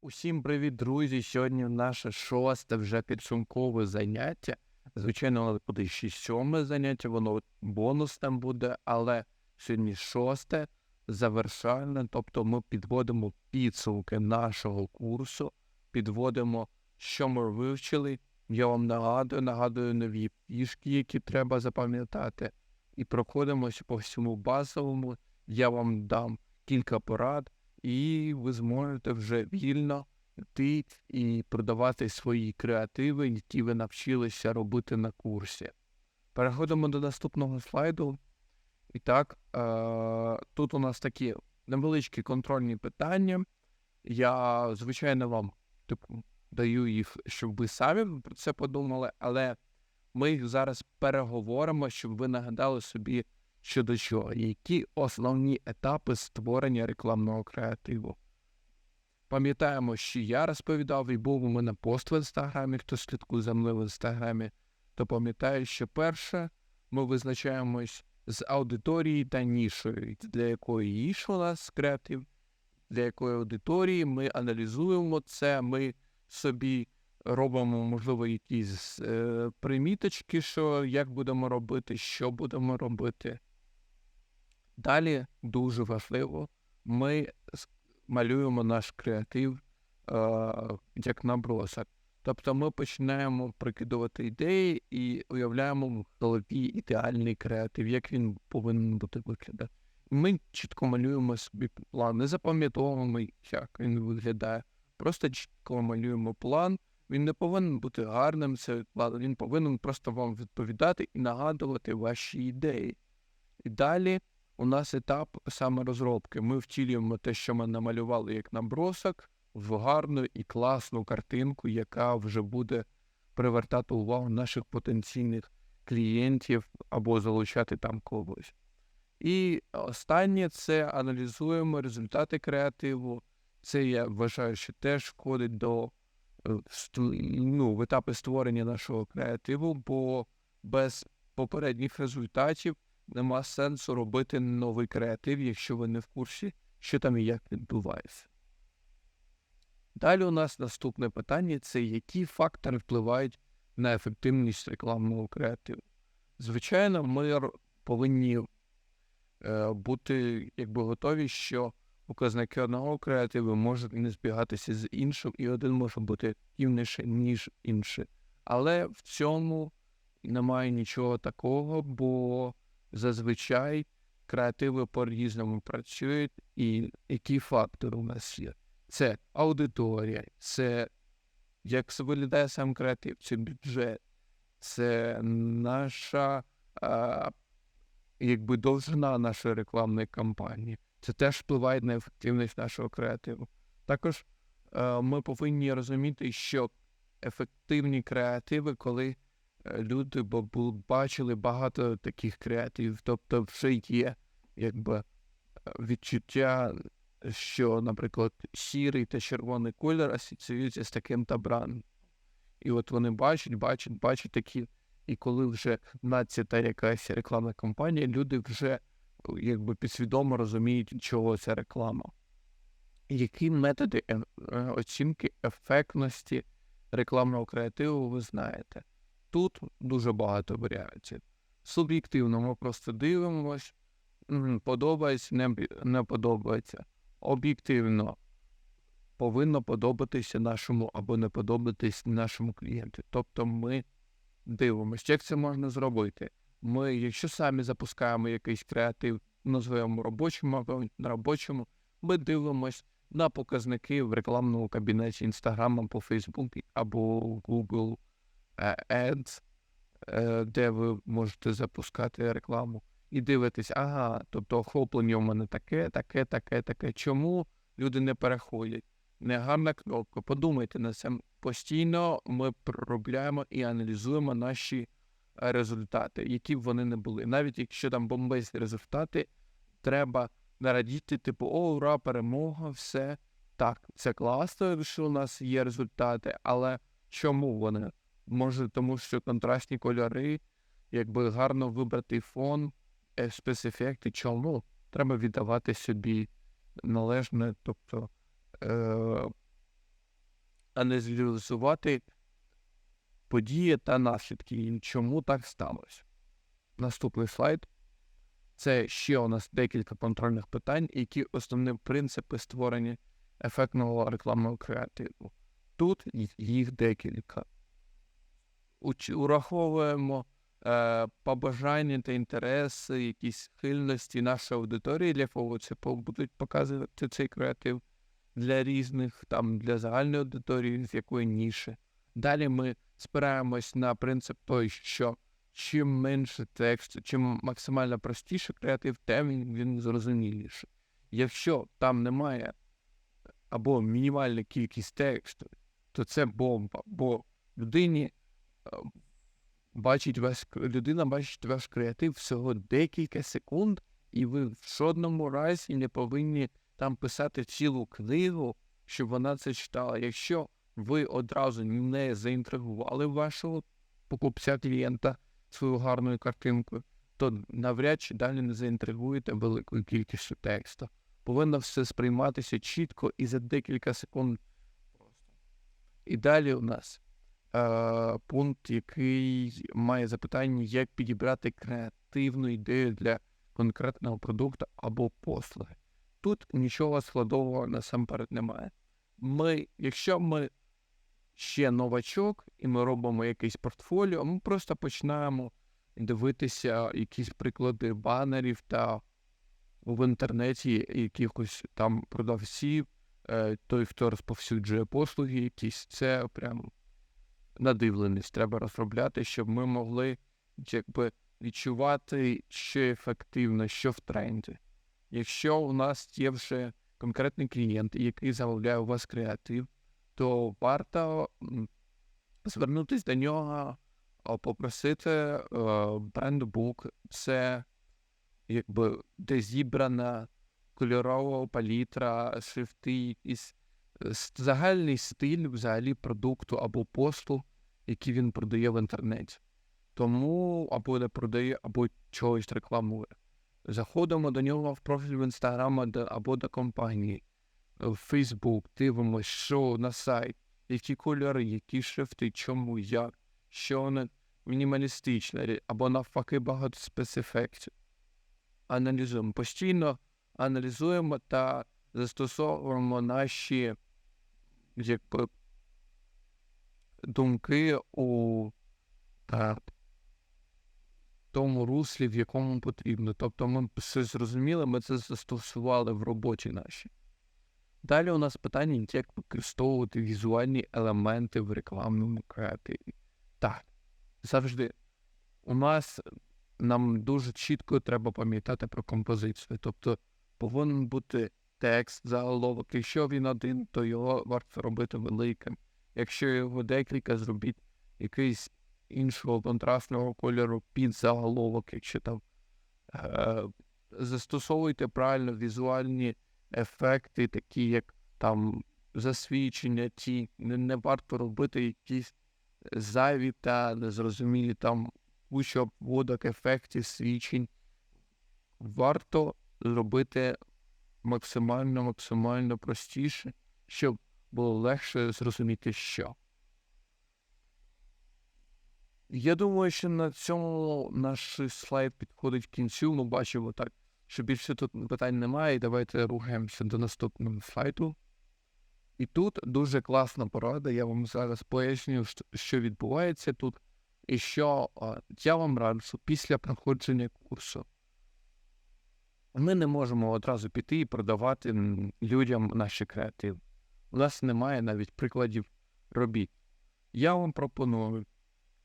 Усім привіт, друзі! Сьогодні наше шосте вже підсумкове заняття. Звичайно, воно буде ще сьоме заняття, воно бонусне буде, але сьогодні шосте завершальне. Тобто ми підводимо підсумки нашого курсу, підводимо, що ми вивчили. Я вам нагадую, нагадую нові фішки, які треба запам'ятати. І проходимося по всьому базовому. Я вам дам кілька порад і ви зможете вже вільно йти і продавати свої креативи, які ви навчилися робити на курсі. Переходимо до наступного слайду. І так, е- тут у нас такі невеличкі контрольні питання. Я, звичайно, вам типу, даю їх, щоб ви самі про це подумали, але ми їх зараз переговоримо, щоб ви нагадали собі щодо чого, які основні етапи створення рекламного креативу. Пам'ятаємо, що я розповідав і був у мене пост в інстаграмі, хто слідкує за мною в інстаграмі, то пам'ятаю, що перше ми визначаємось з аудиторії та нішою, для якої ніш у нас креатив, для якої аудиторії ми аналізуємо це, ми собі робимо, можливо, якісь е, приміточки, що як будемо робити, що будемо робити. Далі дуже важливо, ми малюємо наш креатив е, як набросок. Тобто ми починаємо прикидувати ідеї і уявляємо в голові ідеальний креатив, як він повинен бути виглядати. Ми чітко малюємо собі план, не запам'ятовуємо, як він виглядає. Просто чітко малюємо план. Він не повинен бути гарним, цей план, він повинен просто вам відповідати і нагадувати ваші ідеї. І далі у нас етап саме розробки. Ми втілюємо те, що ми намалювали як набросок, в гарну і класну картинку, яка вже буде привертати увагу наших потенційних клієнтів або залучати там когось. І останнє це аналізуємо результати креативу. Це я вважаю, що теж входить до е, ну, в етапи створення нашого креативу, бо без попередніх результатів нема сенсу робити новий креатив, якщо ви не в курсі, що там і як відбувається. Далі у нас наступне питання це які фактори впливають на ефективність рекламного креативу. Звичайно, ми повинні е, бути якби готові, що показники одного креативу можуть не збігатися з іншим, і один може бути активніший, ніж інший. Але в цьому немає нічого такого, бо зазвичай креативи по-різному працюють, і які фактори у нас є. Це аудиторія, це як виглядає сам креатив, це бюджет, це наша а, якби довжина нашої рекламної кампанії. Це теж впливає на ефективність нашого креативу. Також а, ми повинні розуміти, що ефективні креативи, коли Е, люди бачили багато таких креативів, тобто вже є якби е, відчуття, що, наприклад, сірий та червоний кольор асоціюються з таким та брандом. І от вони бачать, бачать, бачать такі. І коли вже нацята якась рекламна кампанія, люди вже якби підсвідомо розуміють, чого ця реклама. Які методи е, оцінки ефектності рекламного креативу ви знаєте? Тут дуже багато варіацій. Суб'єктивно ми просто дивимось, подобається, не, не подобається. Об'єктивно повинно подобатися нашому або не подобатись нашому клієнту. Тобто ми дивимося, як це можна зробити. Ми, якщо самі запускаємо якийсь креатив на своєму робочому або на робочому, ми дивимось на показники в рекламному кабінеті Instagram або Facebook або Google Ads, е, де ви можете запускати рекламу, і дивитесь, ага, тобто охоплення у мене таке, таке, таке, таке. Чому люди не переходять? Негарна кнопка. Подумайте на це. Постійно ми проробляємо і аналізуємо наші результати, які б вони не були. Навіть якщо там бомбезні результати, треба нарадіти, типу, о, ура, перемога, все. Так, це класно, що у нас є результати, але чому вони Може, тому що контрастні кольори, якби гарно вибрати фон, спецефекти, чому треба віддавати собі належне, тобто е, аналізувати події та наслідки, і чому так сталося. Наступний слайд. Це ще у нас декілька контрольних питань, які основні принципи створення ефектного рекламного креативу. Тут їх декілька. Ураховуємо е, побажання та інтереси, якісь схильності нашої аудиторії, для кого це будуть показувати цей креатив для різних, там для загальної аудиторії, з якої ніші. Далі ми спираємось на принцип той, що чим менше тексту, чим максимально простіше креатив, тим він, він зрозуміліше. Якщо там немає або мінімальна кількість тексту, то це бомба, бо людині бачить ваш людина бачить ваш креатив всього декілька секунд, і ви в жодному разі не повинні там писати цілу книгу, щоб вона це читала. Якщо ви одразу не заінтригували вашого покупця клієнта свою гарною картинкою, то навряд чи далі не заінтригуєте великою кількістю тексту. Повинно все сприйматися чітко і за декілька секунд. І далі у нас е, пункт, який має запитання, як підібрати креативну ідею для конкретного продукту або послуги. Тут нічого складового насамперед немає. Ми, Якщо ми ще новачок, і ми робимо якесь портфоліо, ми просто починаємо дивитися якісь приклади банерів та в інтернеті якихось там продавців, е, той, хто розповсюджує послуги, якісь це прям надивленість треба розробляти, щоб ми могли якби відчувати, що ефективно, що в тренді. Якщо у нас є вже конкретний клієнт, який замовляє у вас креатив, то варто звернутися до нього, попросити е, брендбук, це якби де зібрана кольорова палітра, шрифти, якісь загальний стиль взагалі продукту або послуг, які він продає в інтернеті. Тому або не продає, або чогось рекламує. Заходимо до нього в профіль в інстаграм або до компанії в Фейсбук, дивимося, що на сайт, які кольори, які шрифти, чому, як, що вони мінімалістичне, або навпаки багато спецефектів. Аналізуємо постійно, аналізуємо та застосовуємо наші якби, думки у та, тому руслі, в якому потрібно. Тобто ми все зрозуміли, ми це застосували в роботі нашій. Далі у нас питання, як використовувати візуальні елементи в рекламному креативі. Так, завжди. У нас нам дуже чітко треба пам'ятати про композицію. Тобто повинен бути текст заголовок. Якщо він один, то його варто робити великим. Якщо його декілька, зробіть якийсь іншого контрастного кольору під заголовок, якщо там е- застосовуйте правильно візуальні ефекти, такі як там засвідчення, ті, не, не варто робити якісь зайві та незрозумілі там куча обводок, ефектів, свідчень. Варто зробити максимально максимально простіше, щоб було легше зрозуміти, що. Я думаю, що на цьому наш слайд підходить к кінцю. Ми бачимо так що більше тут питань немає, і давайте рухаємося до наступного слайду. І тут дуже класна порада. Я вам зараз поясню, що відбувається тут. І що я вам раджу після проходження курсу. Ми не можемо одразу піти і продавати людям наші креативи. У нас немає навіть прикладів робіт. Я вам пропоную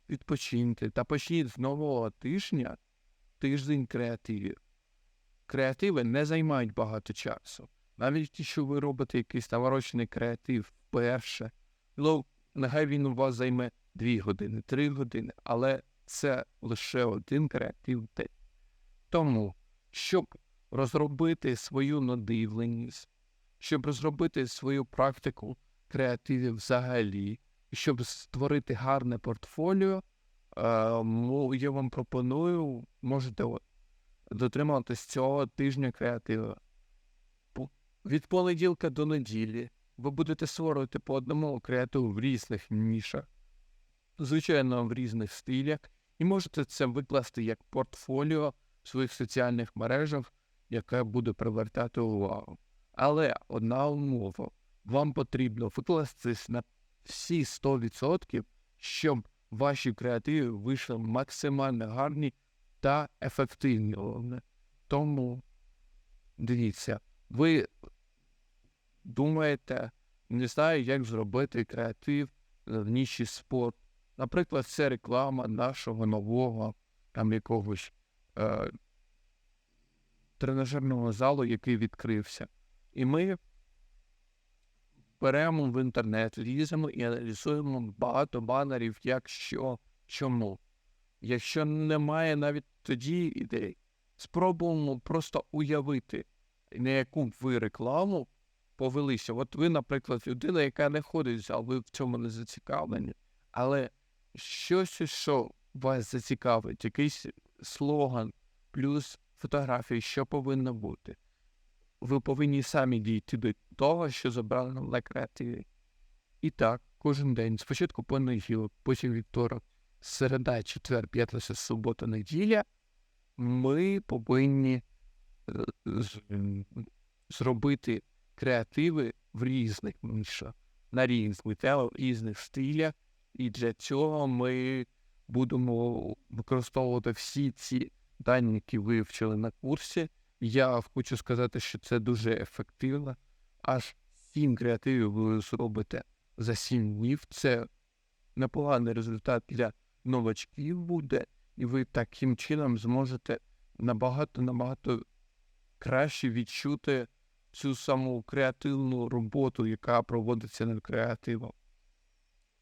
відпочиньте та почніть з нового тижня тиждень креативів креативи не займають багато часу. Навіть якщо ви робите якийсь наворочений креатив вперше, ну, нехай він у вас займе 2 години, 3 години, але це лише один креатив день. Тому, щоб розробити свою надивленість, щоб розробити свою практику креативів взагалі, щоб створити гарне портфоліо, е, я вам пропоную, можете дотримуватись цього тижня креативу. Від понеділка до неділі ви будете створювати по одному креативу в різних нішах, звичайно, в різних стилях, і можете це викласти як портфоліо в своїх соціальних мережах, яке буде привертати увагу. Але одна умова, вам потрібно викластись на всі 100%, щоб ваші креативи вийшли максимально гарні та ефективні. Головне. Тому дивіться, ви думаєте, не знаю, як зробити креатив в ніші спорт. Наприклад, це реклама нашого нового там якогось е, тренажерного залу, який відкрився. І ми беремо в інтернет, ліземо і аналізуємо багато банерів, як що, чому. Якщо немає навіть тоді ідей, спробуємо просто уявити, на яку ви рекламу повелися. От ви, наприклад, людина, яка не ходить в зал, ви в цьому не зацікавлені. Але щось, що вас зацікавить, якийсь слоган, плюс фотографії, що повинно бути. Ви повинні самі дійти до того, що забрали на креативі. І так, кожен день, спочатку понеділок, потім вівторок, середа, четвер, п'ятниця, субота, неділя, ми повинні е, зробити креативи в різних нішах, на різних темах, різних стилях. І для цього ми будемо використовувати всі ці дані, які ви вчили на курсі. Я хочу сказати, що це дуже ефективно. Аж сім креативів ви зробите за сім днів. Це непоганий результат для новачків буде, і ви таким чином зможете набагато набагато краще відчути цю саму креативну роботу, яка проводиться над креативом.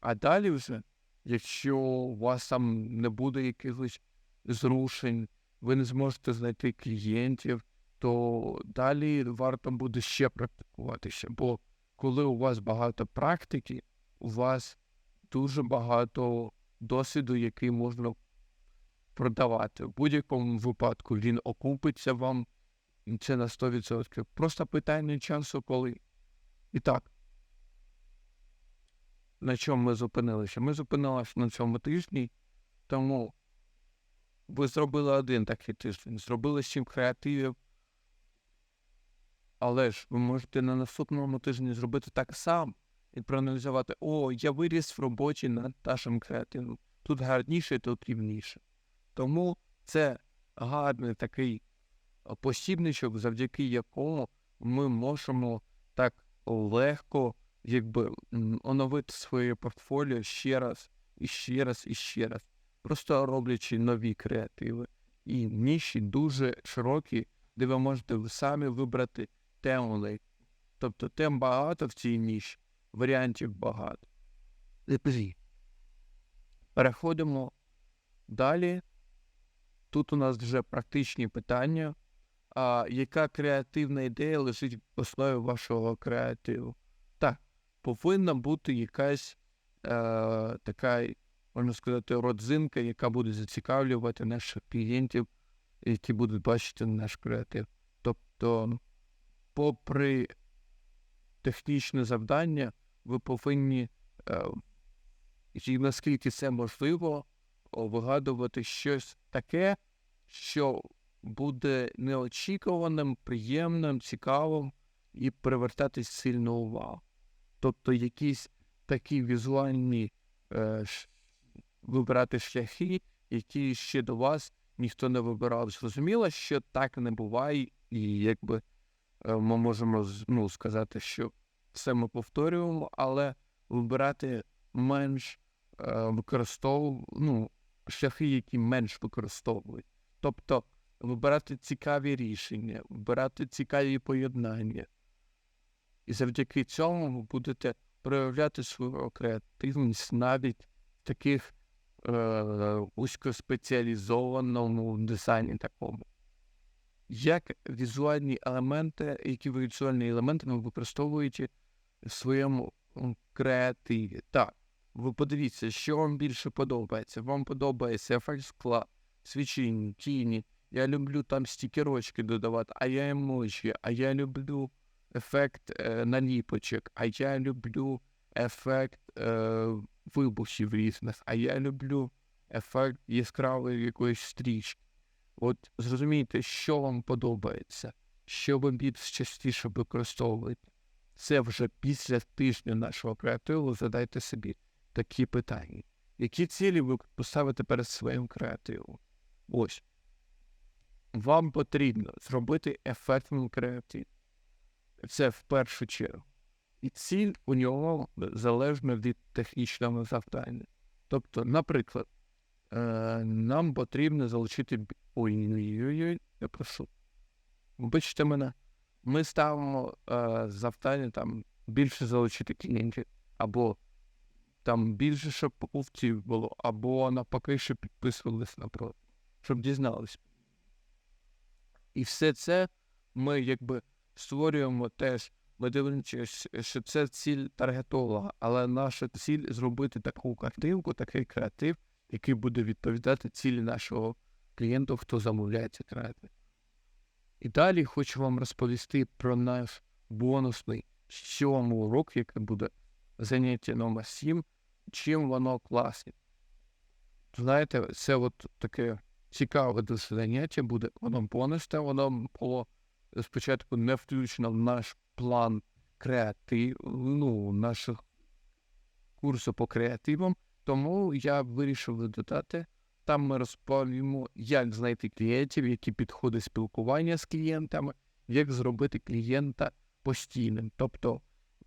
А далі вже, якщо у вас там не буде якихось зрушень, ви не зможете знайти клієнтів, то далі варто буде ще практикуватися. Бо коли у вас багато практики, у вас дуже багато досвіду, який можна продавати. В будь-якому випадку він окупиться вам, це на 100%. Просто питання часу, коли. І так, на чому ми зупинилися? Ми зупинилися на цьому тижні, тому ви зробили один такий тиждень, зробили сім креативів. Але ж ви можете на наступному тижні зробити так само і проаналізувати, о, я виріс в роботі над нашим креативом. Тут гарніше, тут рівніше. Тому це гарний такий посібничок, завдяки якому ми можемо так легко якби оновити своє портфоліо ще раз, і ще раз, і ще раз, просто роблячи нові креативи. І ніші дуже широкі, де ви можете самі вибрати тему. Тобто тем багато в цій ніші, варіантів багато. Переходимо далі. Тут у нас вже практичні питання. А, яка креативна ідея лежить в основі вашого креативу? Так, повинна бути якась е, така, можна сказати, родзинка, яка буде зацікавлювати наших клієнтів, які будуть бачити наш креатив. Тобто, попри технічне завдання, ви повинні, е, і наскільки це можливо, вигадувати щось таке, що буде неочікуваним, приємним, цікавим і привертати сильну увагу. Тобто якісь такі візуальні е, вибирати шляхи, які ще до вас ніхто не вибирав. Зрозуміло, що так не буває, і якби е, ми можемо ну, сказати, що все ми повторюємо, але вибирати менш е, ну, шляхи, які менш використовують. Тобто вибирати цікаві рішення, вибирати цікаві поєднання. І завдяки цьому ви будете проявляти свою креативність навіть в таких е, вузькоспеціалізованому дизайні такому. Як візуальні елементи, які ви візуальні елементи ви використовуєте в своєму креативі? Так, ви подивіться, що вам більше подобається. Вам подобається ефект скла, свічіння, тіні. Я люблю там стікерочки додавати, а я емоджі, а я люблю ефект е, наліпочок, а я люблю ефект е, вибухів різних, а я люблю ефект яскравої якоїсь стрічки. От зрозумійте, що вам подобається, що ви більш частіше використовуєте. Це вже після тижня нашого креативу задайте собі такі питання. Які цілі ви поставите перед своїм креативом? Ось. Вам потрібно зробити ефектний креатив. Це в першу чергу. І ціль у нього залежна від технічного завдання. Тобто, наприклад, е, нам потрібно залучити. Ой-ой-ой, я прошу. Вибачте мене, ми ставимо е, завдання там більше залучити клієнтів, або там більше, щоб покупців було, або навпаки, щоб підписувались на продаж, щоб дізналися. І все це ми якби створюємо теж, ми дивимося, що це ціль таргетолога, але наша ціль зробити таку картинку, такий креатив, який буде відповідати цілі нашого клієнта, хто замовляє цей креатив. І далі хочу вам розповісти про наш бонусний сьомий урок, який буде заняття номер 7, чим воно класне. Знаєте, це от таке цікаве заняття буде, воно бонусне, воно було спочатку не включено в наш план креатив, ну, наших курсу по креативам, тому я вирішив додати. Там ми розповімо, як знайти клієнтів, які підходять спілкування з клієнтами, як зробити клієнта постійним. Тобто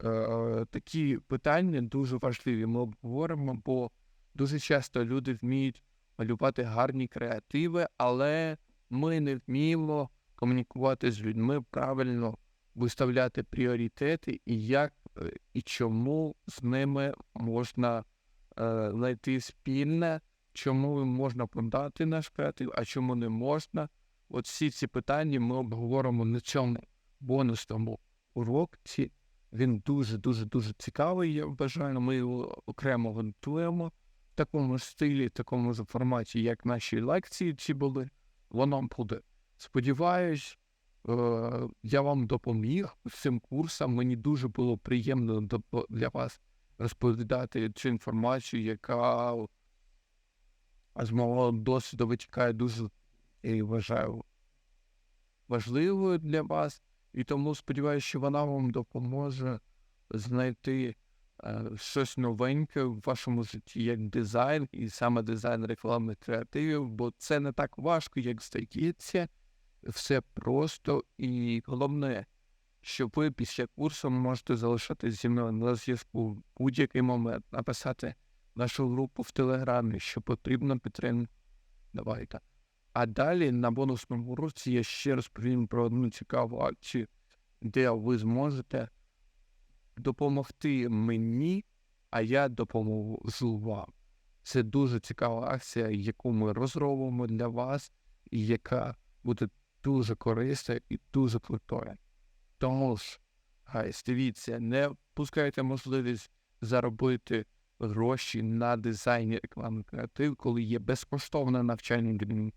е, такі питання дуже важливі. Ми обговоримо, бо дуже часто люди вміють малювати гарні креативи, але ми не вміємо комунікувати з людьми правильно, виставляти пріоритети і як е, і чому з ними можна е, знайти спільне, чому можна продати наш креатив, а чому не можна. От всі ці питання ми обговоримо на цьому бонусному уроці. Він дуже дуже цікавий. Я вважаю. Ми його окремо готуємо в такому стилі, в такому ж форматі, як наші лекції ці були. Воно буде. Сподіваюсь, е, я вам допоміг цим курсом. Мені дуже було приємно для вас розповідати цю інформацію, яка з мого досвіду витікає дуже і вважаю важливою для вас. І тому сподіваюся, що вона вам допоможе знайти е, щось новеньке в вашому житті, як дизайн, і саме дизайн рекламних креативів, бо це не так важко, як здається. Все просто і головне, що ви після курсу можете залишатися зі мною на зв'язку в будь-який момент, написати нашу групу в Телеграмі, що потрібно підтримати. Давайте. А далі на бонусному уроці я ще розповім про одну цікаву акцію, де ви зможете допомогти мені, а я допоможу вам. Це дуже цікава акція, яку ми розробимо для вас, і яка буде дуже корисна і дуже крутою. Тому ж, гайс, дивіться, не впускайте можливість заробити гроші на дизайні реклами креатив, коли є безкоштовне навчання,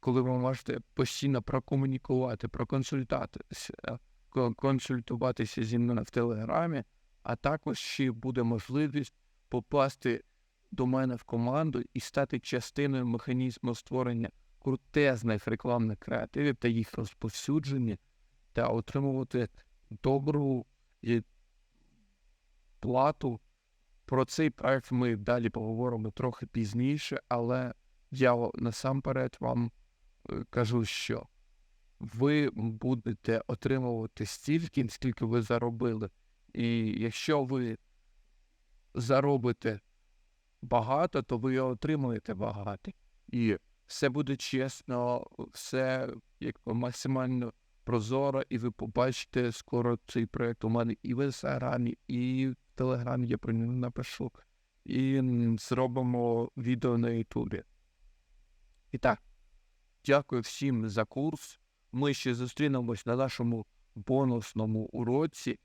коли ви можете постійно прокомунікувати, проконсультуватися, консультуватися зі мною в Телеграмі, а також ще буде можливість попасти до мене в команду і стати частиною механізму створення крутезних рекламних креативів та їх розповсюдження, та отримувати добру і плату. Про цей проект ми далі поговоримо трохи пізніше, але я насамперед вам е, кажу, що ви будете отримувати стільки, скільки ви заробили. І якщо ви заробите багато, то ви і отримуєте багато. І все буде чесно, все як максимально прозоро, і ви побачите скоро цей проект у мене і в інстаграмі, і в телеграмі я про нього напишу, і зробимо відео на Ютубі. І так, дякую всім за курс. Ми ще зустрінемось на нашому бонусному уроці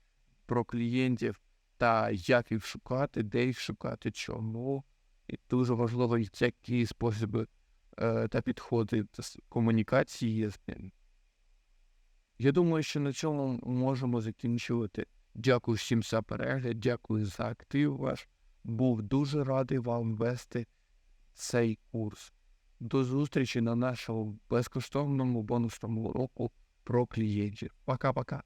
про клієнтів та як їх шукати, де їх шукати, чому. І дуже важливо, які способи та підходи комунікації з ними. Я думаю, що на цьому можемо закінчувати. Дякую всім за перегляд, дякую за актив ваш. Був дуже радий вам вести цей курс. До зустрічі на нашому безкоштовному бонусному уроку про клієнтів. Пока-пока.